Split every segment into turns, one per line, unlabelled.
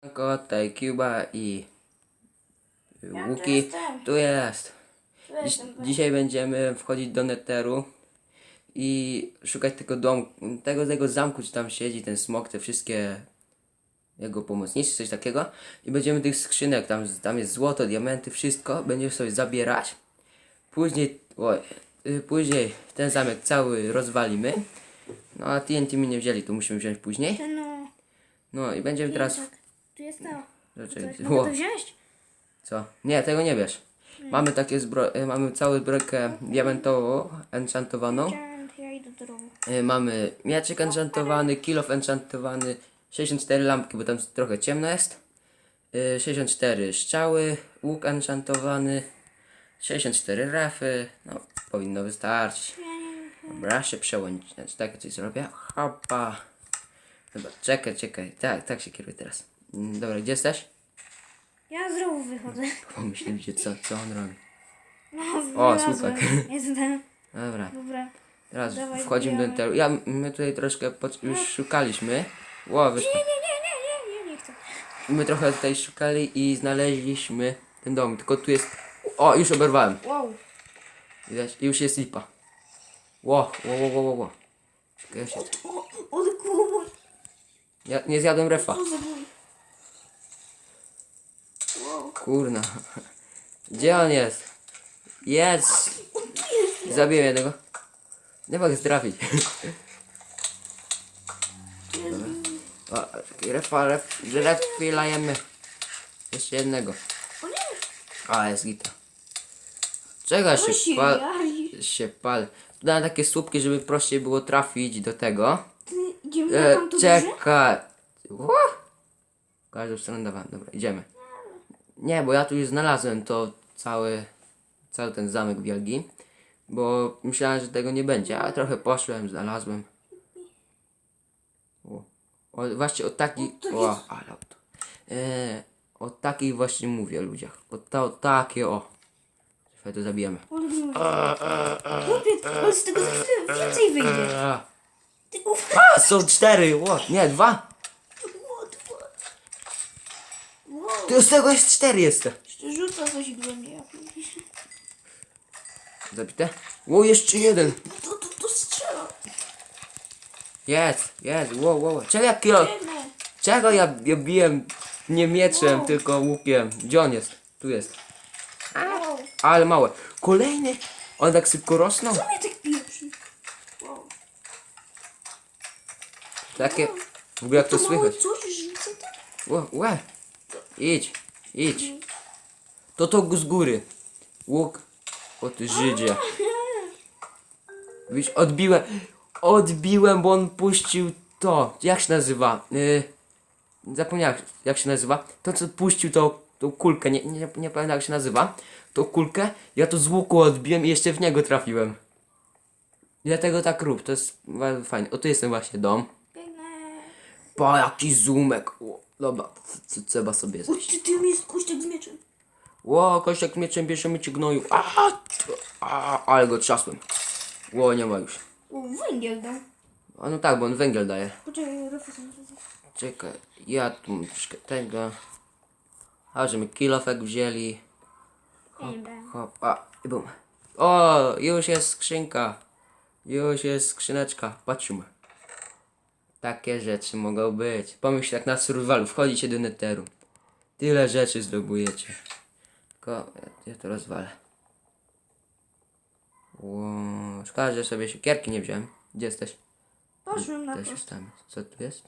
Tylko tutaj Cuba i
tu
Łuki.
jestem.
Tu jest.
Tu
Dziś, dzisiaj będziemy wchodzić do Netheru i szukać tego domu, tego, tego zamku, czy tam siedzi ten smok, te wszystkie jego pomocnicy, coś takiego. I będziemy tych skrzynek, tam, tam jest złoto, diamenty, wszystko, będziemy sobie zabierać. Później, oj, y, później ten zamek cały rozwalimy. No a TNT mi nie wzięli, to musimy wziąć później.
No.
No i będziemy teraz...
Tu jest to.
Raczej-
Coś, mogę
Ło.
to wziąć?
Co? Nie, tego nie bierz. Mamy takie zbro... y, mamy całą zbrojkę diamentową, enchantowaną.
Enchant, Ja idę do domu.
Y, Mamy mieczyk enchantowany, kilof enchantowany, 64 lampki, bo tam trochę ciemno jest. Y, 64 strzały, łuk enchantowany, 64 rafy. No, powinno wystarczyć. Dobra, się przełączyć. Znaczy, takie coś zrobię. Hopa. Dobra, czekaj, czekaj. Tak, tak się kieruję teraz. Mm, Dobra, gdzie jesteś?
Ja z rowu wychodzę.
Pomyśleliście, co, co on robi.
No,
O, słupek.
Jestem.
Dobra.
Dobra.
Teraz
Dawaj,
wchodzimy do
wbijamy.
interu. Ja, my tutaj troszkę pod, już szukaliśmy. Ło, wiesz,
Nie, nie, nie, nie, nie, nie, nie chcę.
my trochę tutaj szukali i znaleźliśmy ten dom. Tylko tu jest. O, już oberwałem.
Wow.
Widać? I już jest lipa. Ło, ło, ło, ło, ło, ło. Czekaj, ja się...
O, ale kurwa.
Ja nie zjadłem refa.
Co za.
Kurna. Gdzie on jest? Jest! Zabiję jednego. Nie mogę trafić. Refa, ref, refi lajemy. Jeszcze jednego. A, jest gita. Czego się pal... się pal... Dałem takie słupki, żeby prościej było trafić do tego.
Idziemy
E, czekaj. Każdą stronę dawałem. Dobra, idziemy. Nie, bo ja tu już znalazłem to cały, cały ten zamek wielki. Bo myślałem, że tego nie będzie, ale trochę poszłem, znalazłem. O, o właśnie o taki. O, ale auto. E, o takich właśnie mówię o ludziach. O, to, o takie o. Słuchaj, to zabijemy.
Ale gniły. Chłopie, ale z tego więcej wyjdzie.
A, są cztery! Ło, nie, dwa!
What, what?
To z tego jest cztery jeszcze.
Jeszcze rzuca coś do mnie. ja pierdolę.
Zabite? O, jeszcze jeden.
To, to, to strzela.
Jest, jest, wow, wow. Czego ja kilo... Czego ja, ja biłem nie mieczem,
Wow.
tylko łukiem? Gdzie on jest? Tu jest.
Wow.
Ale małe. Kolejny? One tak szybko rosną?
Co mnie tak pieprzy? Wow.
Takie... W ogóle jak to
To małe
słychać?
coś rzuca tak?
Łe, łe. Idź, idź. To to z góry. Łuk. O ty Żydzie. Widzisz, odbiłem. Odbiłem, bo on puścił to. Jak się nazywa? Yy, zapomniałem, jak się nazywa. To, co puścił tą, tą kulkę. Nie, nie, nie pamiętam, jak się nazywa. Tą kulkę. Ja to z łuku odbiłem i jeszcze w niego trafiłem. I dlatego tak rób. To jest fajne. O, tu jest ten właśnie dom. Pa, jaki zoomek. O, dobra, c- trzeba sobie
O,
zejść.
ty, jest kusztek z mieczem.
Ło, kościak mieczem bierzemy ci gnoju. A, a, ale go trzasłem. Ło, nie ma już.
O, węgiel dał.
A no tak, bo on węgiel daje.
Poczekaj, Rafał
Czekaj, ja tu mam troszkę tego. A, że kilofek wzięli. Hop, a, i bum. O, już jest skrzynka. Już jest skrzyneczka. Patrzymy. Takie rzeczy mogą być. Pomyśl jak na survivalu, wchodzicie do netheru. Tyle rzeczy zdobujecie. Tylko ja, to rozwalę. Wow, szkoda, że sobie siekierki nie wziąłem. Gdzie jesteś?
Poszłem na
Też
to.
jest tam. Co tu jest?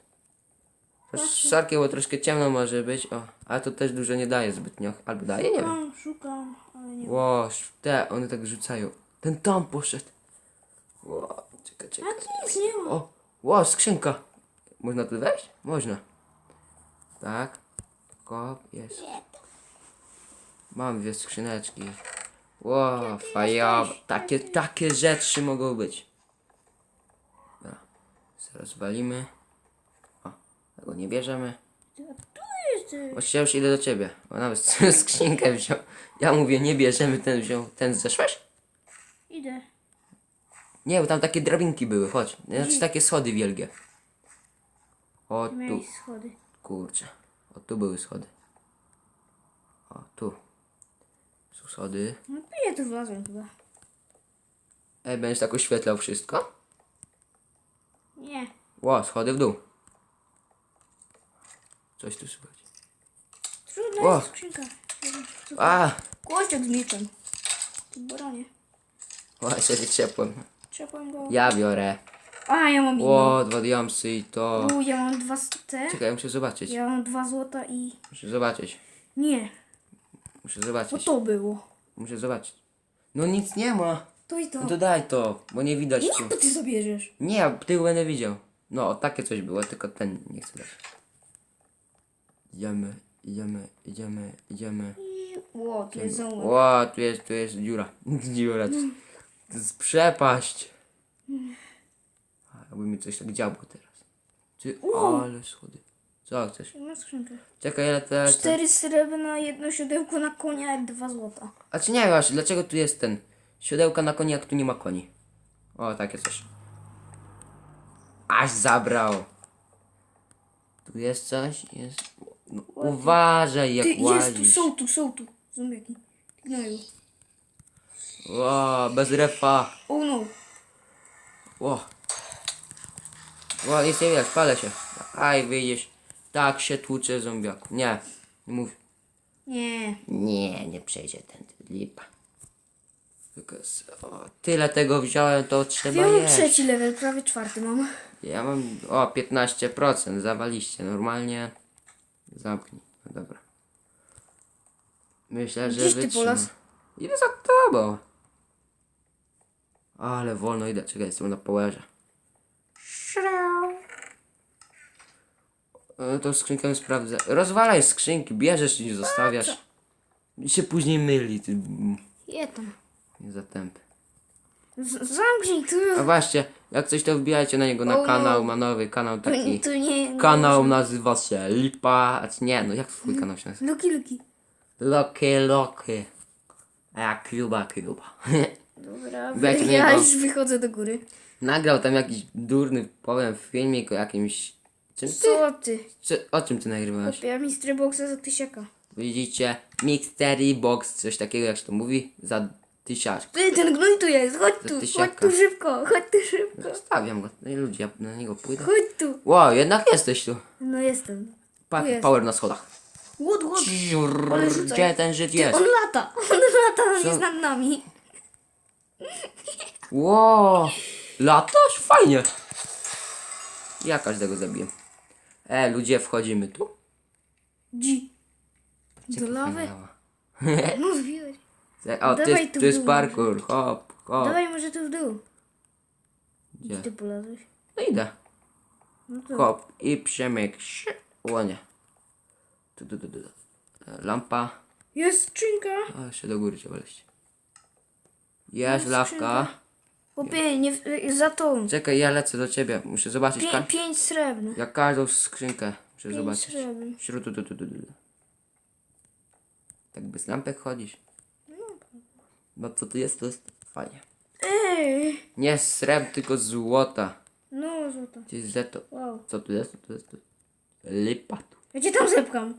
Szarkie, bo troszkę ciemno może być. O, ale to też dużo nie daje zbytnio. Albo daje, nie wiem.
Szukam, szukam, ale nie.
Ło, te, one tak rzucają. Ten tam poszedł. Ło, czekaj,
A
czekaj.
tu nic nie ma.
O, ło, skrzynka. Można tu wejść? Można. Tak. Kop, jest. Mam dwie skrzyneczki. Ło, fajowe. Takie, takie rzeczy mogą być. Dobra. Zaraz rozwalimy. O, tego nie bierzemy. Właściwie ja już idę do ciebie, bo nawet skrzynkę wziął. Ja mówię, nie bierzemy, ten wziął. Ten zeszłeś?
Idę.
Nie, bo tam takie drabinki były, chodź. Znaczy takie schody wielkie. O, tu,
Miałeś schody.
kurczę. O, tu były schody. O, tu. Są schody.
No to ja tu wlazłem chyba.
Ej, będziesz tak oświetlał wszystko?
Nie.
Ło, schody w dół. Coś tu słychać.
Trudna
O.
jest skrzynka.
A!
Kłościok z mieczem. Ty boronie.
Właśnie się ciepłem. Ja biorę.
A, ja mam inną.
Ło, dwa diamsy i to...
U, ja mam dwa z- te.
Czekaj, muszę zobaczyć.
Ja mam dwa złota i...
Muszę zobaczyć.
Nie,
Muszę
bo
zobaczyć.
to było.
Muszę zobaczyć. No nic nie ma.
To i to.
No to daj to, bo nie widać tu.
Nie, bo ty zabierzesz.
Nie, ja tył będę widział. No, takie coś było, tylko ten nie chcę dać. Idziemy, idziemy, idziemy, idziemy.
I... Ło, tu jest zaułek.
Ło, tu jest, tu jest dziura. dziura. To, to jest przepaść. A, Jakby mi coś tak działo teraz. Ty, ale schody. Co chcesz?
Mam skrzynkę.
Czekaj, ale te...
Cztery srebrna, jedno siodełko na konia i dwa złota.
A czy nie masz, dlaczego tu jest ten siodełka na koni, jak tu nie ma koni? O, takie coś. Aż zabrał. Tu jest coś, jest... No, uważaj jak
Ty, jest tu,
łazisz.
są tu, są tu. Zombiaki. Ty gnoju.
O, bez refa.
Oh no.
O. O, nic nie widać, palę się. Aj, wyjdziesz. Tak się tłucze zombiaku. Nie, nie mów.
Nie.
Nie, nie przejdzie ten lipa. Tylko O, tyle tego wziąłem, to trzeba
mam
jeść.
trzeci level, prawie czwarty mam.
Ja mam o 15%, zawaliście normalnie. Zamknij. No dobra. Myślę, że
Gdzieś ty,
wytrzyma.
Polas?
Idę za tobą. Ale wolno idę, czekaj, jestem na powerze. E, Tą skrzynkę sprawdzę. Rozwalaj skrzynki, bierzesz i zostawiasz. I się później myli, ty
Je tam.
nie za tępy.
Z zamknij tu.
A właśnie, jak coś to wbijajcie na niego na
no.
kanał, ma nowy kanał
Tu,
taki.
tu nie...
Kanał nazywa się Lipa. A nie, no jak twój kanał się nazywa?
Luki, luki.
Loki Loki. A ja Kuba Kuba.
Dobra,
Weź
ja
niego.
już wychodzę do góry.
Nagrał tam jakiś durny, powiem, filmik o jakimś... Czym ty?
Co ty?
Czy, o czym ty nagrywałeś?
Kupiła mi boxa za tysiaka.
Widzicie? Mystery Box, coś takiego jak się to mówi, za tysiąc.
Ty, ten gnój tu jest, chodź tu, chodź
tysiaka.
tu szybko, chodź tu szybko.
Zostawiam go. No i ludzie, ja na niego pójdę.
Chodź tu.
Wow, jednak jesteś tu.
No jestem.
Pa
Tu jest.
power na schodach.
Łód, łód. Ale rzucaj.
Gdzie ten Żyd jest?
On lata, on lata, on jest nad nami.
Ło, latasz? Fajnie. Ja każdego zabiję. E, ludzie, wchodzimy tu?
Dzi. Do lawy?
Fajna.
No.
O, tu
Dawaj
jest,
tu
tu jest
dół
parkour. Hop, hop.
Dawaj może tu w dół.
Gdzie?
Gdzie ty polazłeś?
No idę.
No to.
Hop i przemyk. Szy- O nie. Tu, tu, tu, tu. E, Lampa.
Jest skrzynka.
O, jeszcze do góry trzeba leść. Jest lawka.
Chłopie, nie, za tą.
Czekaj, ja lecę do ciebie. Muszę zobaczyć.
Pię,
Ka-
pięć srebrnych.
ja każdą skrzynkę muszę
Pięć
zobaczyć.
srebrnych.
Wśród, tu, tu, tu, tu, tu. Tak bez lampek chodzisz. No co tu jest, to jest fajnie.
Ej.
Nie srebr, tylko złota.
No złota.
Gdzie jest zeto?
Wow.
Co tu jest? To jest to. Lipa tu.
Ja cię tam zepcham.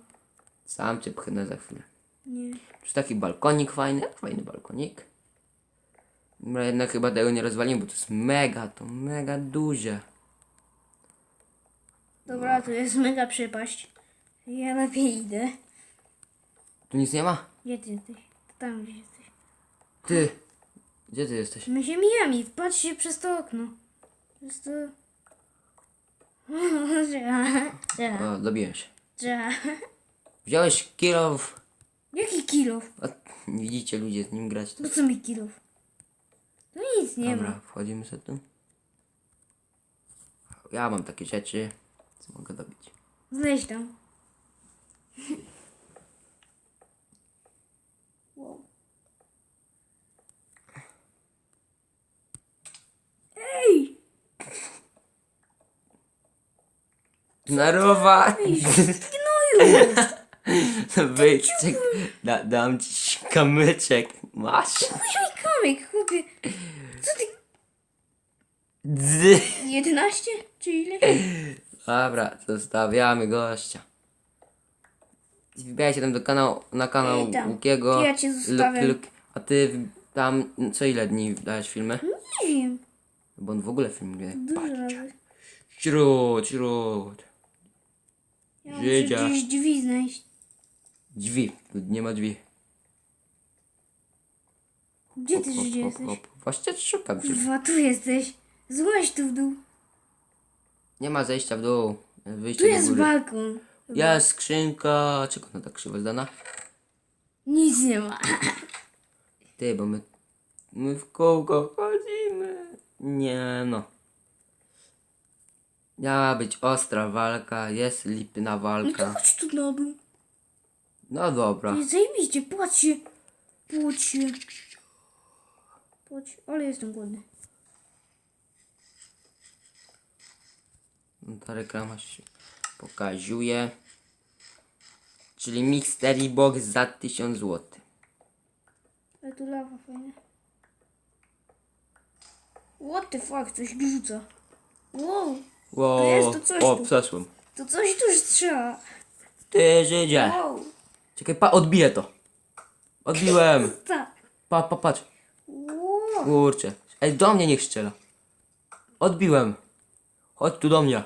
Sam cię pchnę za chwilę.
Nie.
Tu jest taki balkonik fajny. Fajny balkonik. Dobra, jednak chyba tego nie rozwalimy, bo to jest mega, to mega duże.
Dobra, tu jest mega przepaść. Ja lepiej idę.
Tu nic nie ma?
Gdzie ty jesteś? Tam gdzie jesteś.
Ty! Gdzie ty jesteś?
My ziemiami, patrz się przez to okno. Przez to...
O, dobiłem się. Wziąłeś kilów.
Jaki kilof?
O, widzicie ludzie z nim grać. To...
Po co mi kilof? To nic nie
Dobra,
ma.
wchodzimy sobie tu. Ja mam takie rzeczy, co mogę dobić.
Zleź tam. Wow. Ej!
Narowa!
Gnoju!
Wyjdź, czek- da, dam ci kamyczek. Masz?
Oj, kamyk, chłopie.
Dzy.
11? Czy ile?
Dobra, zostawiamy gościa. Wbijajcie tam do kanału, na kanał
Ej, tam.
Łukiego.
Ja cię zostawiam.
A ty w- tam co ile dni dałeś filmy?
Nie wiem.
Bo on w ogóle filmuje.
Dużo razy.
Śród, śród.
Ja muszę gdzieś drzwi znaleźć.
Drzwi. Tu nie ma drzwi.
Gdzie ty
hop,
jesteś?
Właśnie szukam drzwi.
Kurwa, tu jesteś. Złaź tu w dół.
Nie ma zejścia w dół. Wyjście
Tu
do
jest
góry.
balkon.
Jest skrzynka. Czego ona tak krzywo zdana?
Nic nie ma.
Ty, bo my, my w kółko chodzimy. Nie no. Miała być ostra walka, jest lipna
No to
walka.
chodź tu na dół.
No dobra.
Nie zajebiście, patrzcie. Patrzcie. Patrz, ale jestem głodny.
Ta reklama się pokazuje. Czyli Mystery Box za 1000 zł.
Ale tu lawa fajna. What the fuck, coś rzuca. Wow,
Wow.
To jest to coś
o,
tu.
przeszłem.
to coś tu strzela.
Ty Żydzie.
Wow,
Czekaj, pa, odbiję to. Odbiłem.
tak.
Pa, pa, patrz.
Wow.
Kurczę. Ej, do mnie niech strzela. Odbiłem. Chodź tu do mnie.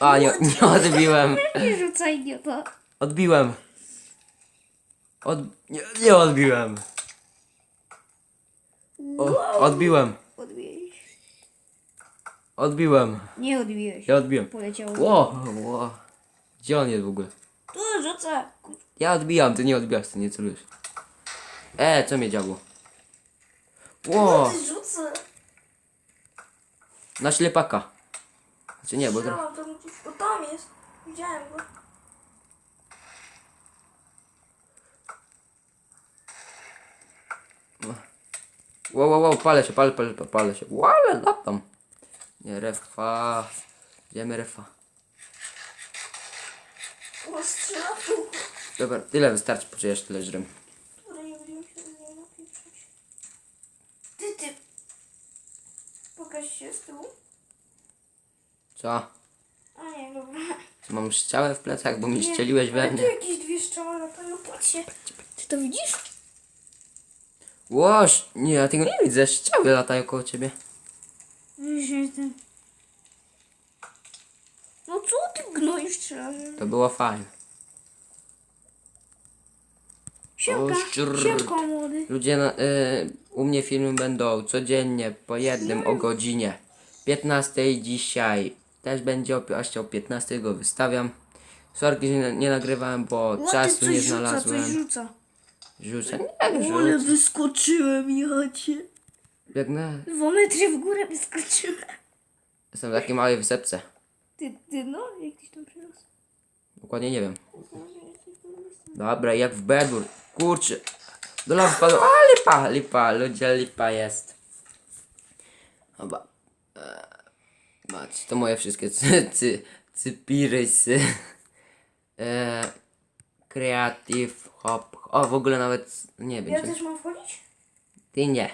A, nie, nie odbiłem.
Nie rzucaj nie to.
Odbiłem. Od... Nie, nie odbiłem. O, odbiłem.
Odbiłeś.
Odbiłem.
Nie odbiłeś.
Ja odbiłem.
Poleciało.
Ło, ło. Gdzie on jest w ogóle?
Tu rzuca.
Ja odbijam, ty nie odbijasz, ty nie celujesz. E, co mnie działo? Ło,
Ty rzuca.
na ślepaka. Znaczy nie, bo.
No, to o tam jest. Widziałem go.
Wow, wow, wow, palę się, palę, palę, palę się. Łale, latam. Nie, refa. Idziemy refa. Dobra, tyle wystarczy, poczujesz tyle żrem.
Dobra, nie będziemy się z nim napieprzać. Ty, ty. Pokaż się z tyłu.
Co?
A nie, dobra.
Co, mam strzałę w plecach, bo mi
Nie,
strzeliłeś we mnie?
Tu jakieś dwie strzały latają, patrzcie. Ty to widzisz?
Łoż, nie, ja tego nie widzę, strzały latają koło ciebie.
No co ty gnoisz?
To było fajne.
Siemka,
O, szczur.
siemka młody.
Ludzie, na, y, u mnie filmy będą codziennie po jednym o godzinie 15 dzisiaj. Też będzie o, właśnie o 15 go wystawiam. Sorki, że nie, nie nagrywałem, bo
Młody
czasu
coś
nie
rzuca,
znalazłem.
coś rzuca.
Rzucę, nie
Ale
rzucę.
wyskoczyłem, jacie.
Biegnę.
Dwa metry w górę wyskoczyłem.
Jestem w takiej małej wysepce.
Ty, ty no, jak tyś tam przyniósł?
Dokładnie nie wiem. Dobra, jak w bedwór. Kurczę. Do lawy wpadł. A lipa, lipa, ludzie, lipa jest. Chyba. E, Mać, to moje wszystkie cy, cy, cypirysy. E, creative hop. O, w ogóle nawet nie wiem.
Ja też mam wchodzić?
Ty nie.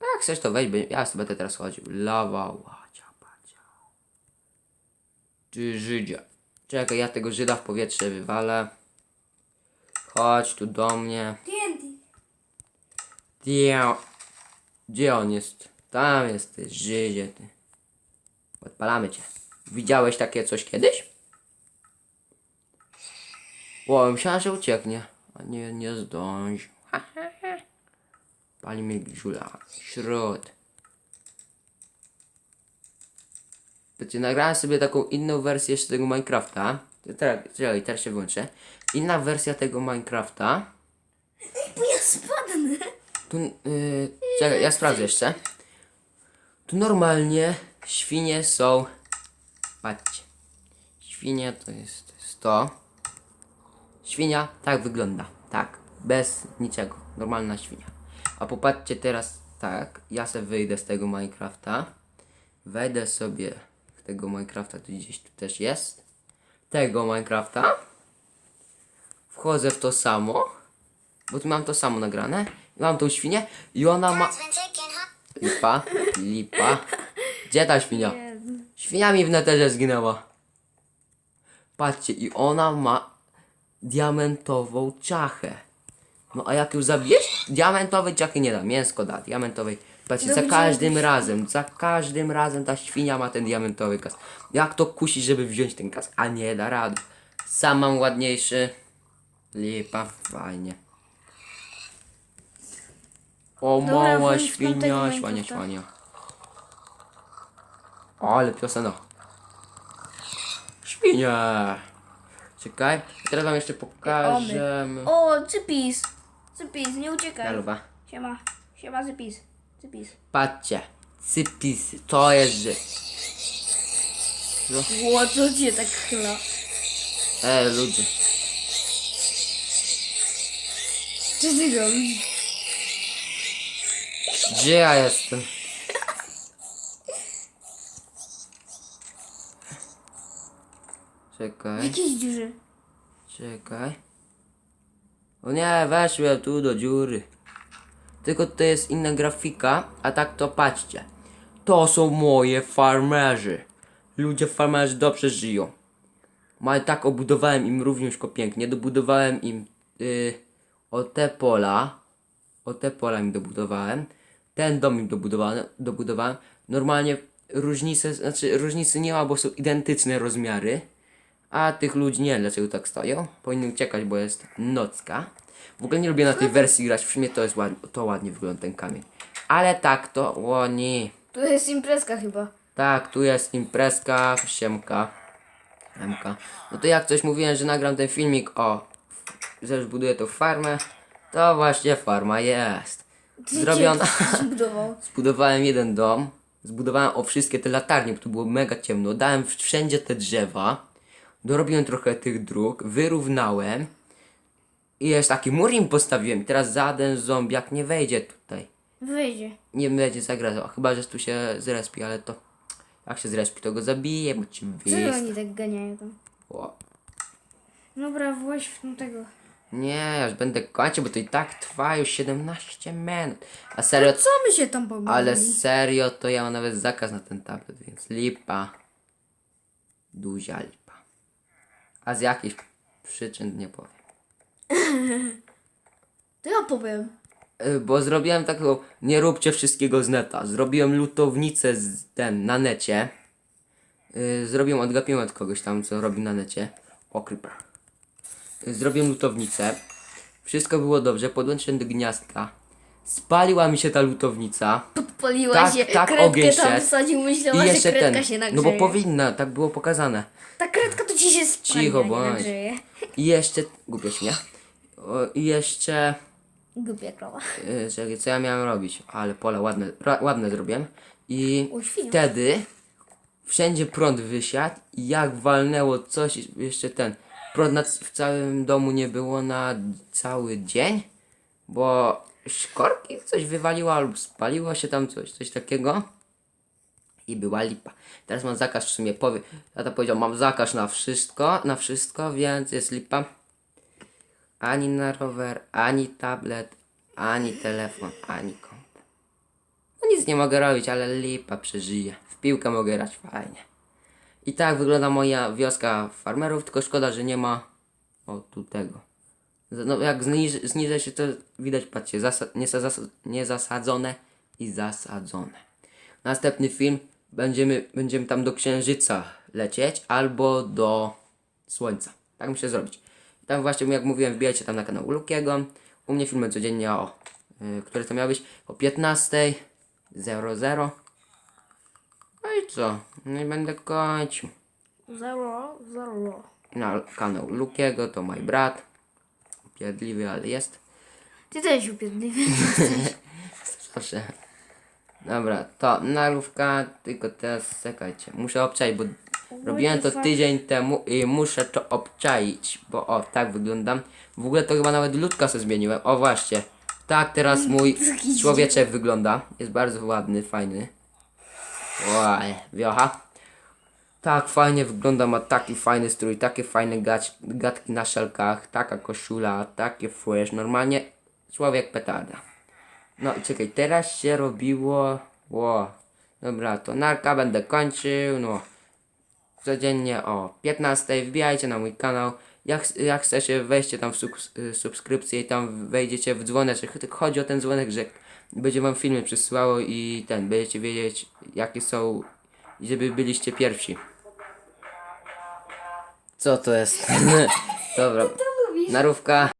Jak chcesz to by- ja sobie będę teraz chodził. Lawa, łacia, pacia. Ty Żydzie. Czekaj, ja tego Żyda w powietrze wywalę. Chodź tu do mnie. Gdzie, gdzie on jest? Tam jest ty, Żydzie ty. Odpalamy cię. Widziałeś takie coś kiedyś? Ło, myślałem, że ucieknie. A nie, nie zdążył. Pali mi grzula. Śród. Wiecie, nagrałem sobie taką inną wersję jeszcze tego Minecrafta. Teraz, czekaj, teraz się włączę. Inna wersja tego Minecrafta.
Bo ja spadnę.
Tu, yy, czekaj, ja sprawdzę jeszcze. Tu normalnie świnie są. Patrzcie. Świnie to jest, to jest to. Świnia tak wygląda. Tak. Bez niczego. Normalna świnia. A popatrzcie teraz tak. Ja sobie wyjdę z tego Minecrafta. Wejdę sobie w tego Minecrafta, tu gdzieś tu też jest. Tego Minecrafta. Wchodzę w to samo. Bo tu mam to samo nagrane. I mam tą świnię i ona ma... Lipa, lipa. Gdzie ta świnia? Świnia mi w neterze zginęła. Patrzcie, i ona ma diamentową czachę. No a jak ją zabijesz? Diamentowej czachy nie da, mięsko da, diamentowej. Patrzcie, za
Dobrze,
każdym
żebyś-
razem, za każdym razem ta świnia ma ten diamentowy kask. Jak to kusi, żeby wziąć ten kask, a nie da rady. Sam mam ładniejszy. Lipa, fajnie. O,
Dobra,
mała
włącz
świnia, świnia,
Minecrafta.
świnia. O, ale piosenka. Świnia. Czekaj, teraz wam jeszcze pokażę.
O, cypis. Cypis, nie uciekaj.
Dalwa.
Siema. Siema, cypis. Cypis.
Patrzcie, cypis, to jest.
Ło, co cię tak chyla?
E, ludzie.
Co ty robisz?
Gdzie ja jestem? Czekaj,
jakiejś dziurze.
czekaj. O nie, weszłem tu do dziury. Tylko to jest inna grafika, a tak to patrzcie. To są moje farmerzy. Ludzie farmerzy dobrze żyją. No ale tak obudowałem im równiuśko pięknie. Dobudowałem im y, o te pola. O te pola im dobudowałem. Ten dom im dobudowałem. dobudowałem. Normalnie różnice, znaczy różnicy nie ma, bo są identyczne rozmiary. A tych ludzi nie wiem dlaczego tak stoją. Powinni uciekać, bo jest nocka. W ogóle nie lubię na tej wersji grać. W sumie to jest ładnie, to ładnie wygląda ten kamień. Ale tak to, o nie.
To jest imprezka chyba.
Tak, tu jest imprezka, siemka, Mka. No to jak coś mówiłem, że nagram ten filmik o, że już buduję tą farmę, to właśnie farma jest. Zrobiona.
zbudował.
Zbudowałem jeden dom, zbudowałem o wszystkie te latarnie, bo tu było mega ciemno, dałem wszędzie te drzewa, dorobiłem trochę tych dróg, wyrównałem i jest taki mur im postawiłem. I Teraz żaden zombiak nie wejdzie tutaj.
Wyjdzie.
Nie będzie zagrażał, chyba że tu się zrespi, ale to jak się zrespi, to go zabiję, bo ci
Co
wyjść.
oni tak ganiają tam?
O.
Dobra, właź w tego.
Nie, ja już będę kończył, bo to i tak trwa już 17 minut. A serio,
Co my się tam pobawili?
ale serio, to ja mam nawet zakaz na ten tablet, więc lipa. Duża lipa. A z jakichś przyczyn nie powiem.
To ja powiem.
Y, Bo zrobiłem taką, nie róbcie wszystkiego z neta. Zrobiłem lutownicę z ten, na necie. Y, Zrobiłem, odgapiłem od kogoś tam, co robi na necie. O, creeper. Y, Zrobiłem lutownicę. Wszystko było dobrze, podłączyłem do gniazdka. Spaliła mi się ta lutownica.
Podpaliła
Tak,
się,
tak,
kredkę
ogień
tam
szedł.
wsadził,
I
myślała, że
jeszcze
kredka
ten.
się nagrzeje.
No bo powinna, tak było pokazane.
Ta kredka to ci się spali,
Cicho
nie
bądź.
nagrzeje.
I jeszcze, głupio śmiech. O, I jeszcze,
Głupia krowa.
yy, czekaj, co ja miałem robić? Ale pole ładne, ra, ładne zrobiłem. I
O, świnia.
wtedy wszędzie prąd wysiadł i jak walnęło coś, jeszcze ten, prąd na, w całym domu nie było na cały dzień, bo szkorki coś wywaliło albo spaliło się tam coś, coś takiego. I była lipa. Teraz mam zakaz w sumie powie. Tata powiedział, mam zakaz na wszystko, na wszystko, więc jest lipa. Ani na rower, ani tablet, ani telefon, ani komputer. No nic nie mogę robić, ale lipa przeżyję. W piłkę mogę grać fajnie. I tak wygląda moja wioska farmerów, tylko szkoda, że nie ma o tu tego. No jak zniż, zniżę się to widać, patrzcie, zasa, niezasa- niezasadzone i zasadzone. Następny film będziemy, będziemy tam do księżyca lecieć albo do słońca. Tak muszę zrobić. Tam właśnie, jak mówiłem, wbijajcie tam na kanał Lukiego. U mnie filmy codziennie o, y, które to miały być o 15.00. No i co? No i będę kończył.
Zero, zero.
Na kanał Lukiego to mój brat. Upierdliwy, ale jest.
Ty też upierdliwy.
Zawsze. Dobra, to narówka, tylko teraz czekajcie. Muszę obczaić, bo robiłem to tydzień temu i muszę to obczaić, bo o, tak wyglądam. W ogóle to chyba nawet ludka sobie zmieniłem. O właśnie. Tak teraz mój
Taki
człowieczek wygląda. Jest bardzo ładny, fajny. Łaj, wiocha. Tak fajnie wygląda, ma taki fajny strój, takie fajne gać, gadki na szelkach, taka koszula, takie fresh. Normalnie człowiek petarda. No i czekaj, teraz się robiło. Ło. Dobra, to narka będę kończył. No. codziennie o 15. Wbijajcie na mój kanał. Jak, jak chcecie, weźcie tam w sub- y, subskrypcję i tam wejdziecie w dzwoneczek. Chodzi o ten dzwonek, że będzie wam filmy przysyłało i ten, będziecie wiedzieć jakie są, żeby byliście pierwsi. Co to jest? Dobra, narówka.